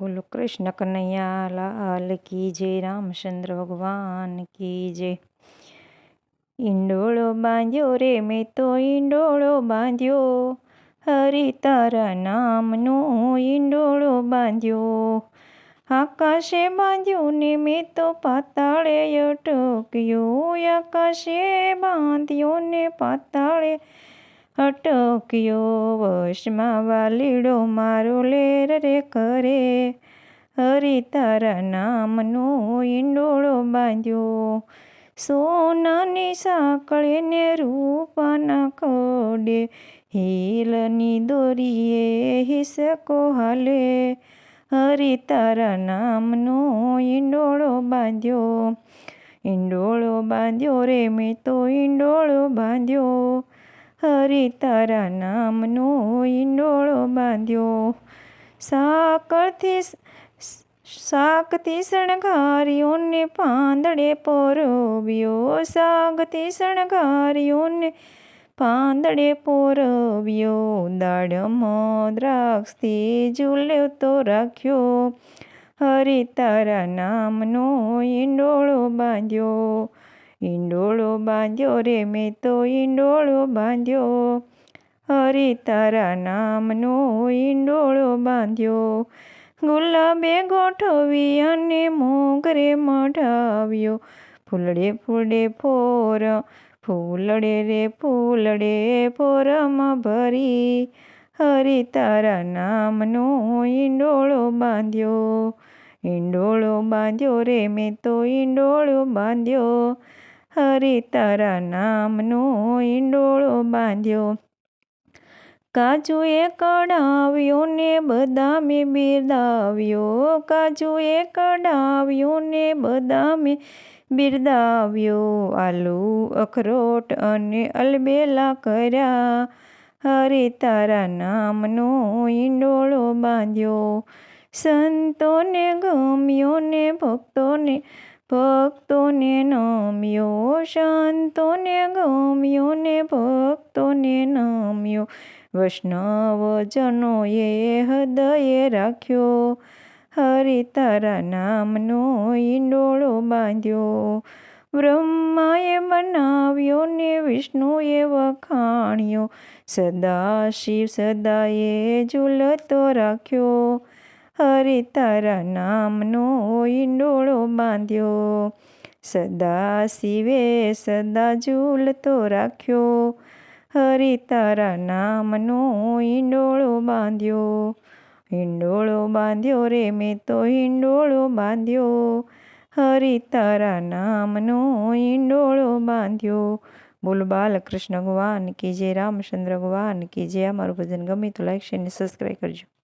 બોલો કૃષ્ણ કનૈયા, લાલ કી જય, રામચંદ્ર ભગવાન કી જય. ઈંડોળો બાંધ્યો રે, મેં તો ઈંડોળો બાંધ્યો. હરિ તારા નામનો ઈંડોળો બાંધ્યો. આકાશે બાંધ્યો ને મેં તો પાતાળે અટક્યો. આકાશે બાંધ્યો ને પાતાળે અટક્યો વશમાં વાલીડો મારો લેર રે કરે. હરિ તારા નામનો ઈંડોળો બાંધ્યો. સોનાની સાંકળે ને રૂપાના ખડે. હિલની દોરીએ હિસકો હાલે. હરિ તારા નામનો ઈંડોળો બાંધ્યો. ઈંડોળો બાંધ્યો રે મેં તો ઈંડોળો બાંધ્યો. હરિ તારા નામનો ઈંડોળો બાંધ્યો. સાકળથી શાકથી શણગાર્યોને પાંદડે પોરવ્યો. શાકથી શણગાર્યોને પાંદડે પોરવ્યો. દાડમાં દ્રાક્ષથી ઝૂલ્યો તો રાખ્યો. હરિ તારા નામનો ઈંડોળો બાંધ્યો. ઈંડોળો બાંધ્યો રે મેં તો ઈંડોળો બાંધ્યો. હરિ તારા નામનો ઈંડોળો બાંધ્યો. ગુલાબે ગોઠવી અને મોગરે મઢાવ્યો. ફૂલડે ફૂલડે ફોર, ફૂલડે રે ફૂલડે ફોરમાં ભરી. હરિ તારા નામનો ઈંડોળો બાંધ્યો. ઈંડોળો બાંધ્યો રે મેં તો ઈંડોળો બાંધ્યો. હરિ તારા નામનો ઈંડોળો બાંધ્યો. કાજુએ કઢાવ્યો ને બદામે બિરદાવ્યો. કાજુએ કઢાવ્યો ને બદામે બિરદાવ્યો. આલુ, અખરોટ અને અલબેલા કર્યા. હરે તારા નામનો ઈંડોળો બાંધ્યો. સંતોને ગમ્યો ને ભક્તોને ભક્તોને નમ્યો સંતોને ગમ્યો ને ભક્તોને નમ્યો. વૈષ્ણવજનોએ હૃદયે રાખ્યો, હરિ તારા નામનો ઈંડોળો બાંધ્યો. બ્રહ્માએ બનાવ્યો ને વિષ્ણુએ વખાણ્યો. સદા શિવ સદાએ ઝૂલતો રાખ્યો. હરિ તારા નામનો ઈંડોળો બાંધ્યો. સદા શિવે, સદા ઝૂલતો રાખ્યો. હરિ તારા નામનો ઈંડોળો બાંધ્યો. હિંડોળો બાંધ્યો રે મેં તો હિંડોળો બાંધ્યો. હરિ તારા નામનો ઈંડોળો બાંધ્યો. બોલ બાલકૃષ્ણ ભગવાન કે જે રામચંદ્ર ભગવાન કે જે અમારું ભજન ગમે તો લાઈક શેર ને સબસ્ક્રાઈબ કરજો.